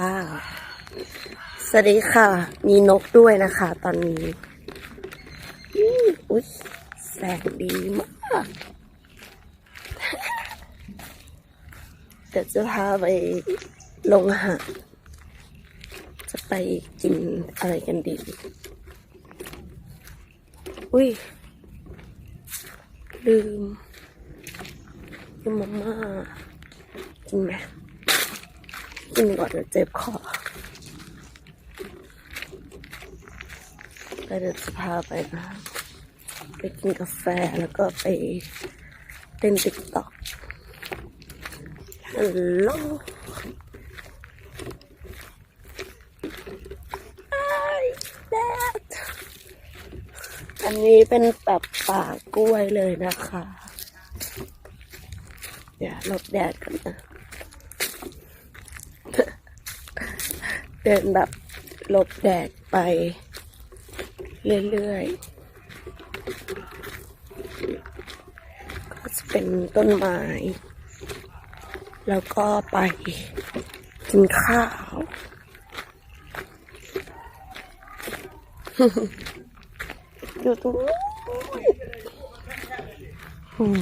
ค่ะ สวัสดีค่ะ มีนกด้วยนะคะ ตอนนี้อุ้ยแสงดีมากเดี๋ยวจะพาไปลงหาจะไปกินอะไรกันดี อุ้ย ลืมลืมมาม่ากินไหม กินก่อนเดี๋ยวเจ็บคอแล้วเดี๋ยวจะพาไปนะ ไปกินกาแฟแล้วก็ไปเต้นติ๊กต็อกฮัลโหลอันนี้เป็นแบบป่ากล้วยเลยนะคะ เดี๋ยวหลบแดดกันนะ เดินแบบหลบแดดไปเรื่อยๆ ก็จะเป็นต้นไม้ แล้วก็ไปกินข้าว อยู่ตรงนู้น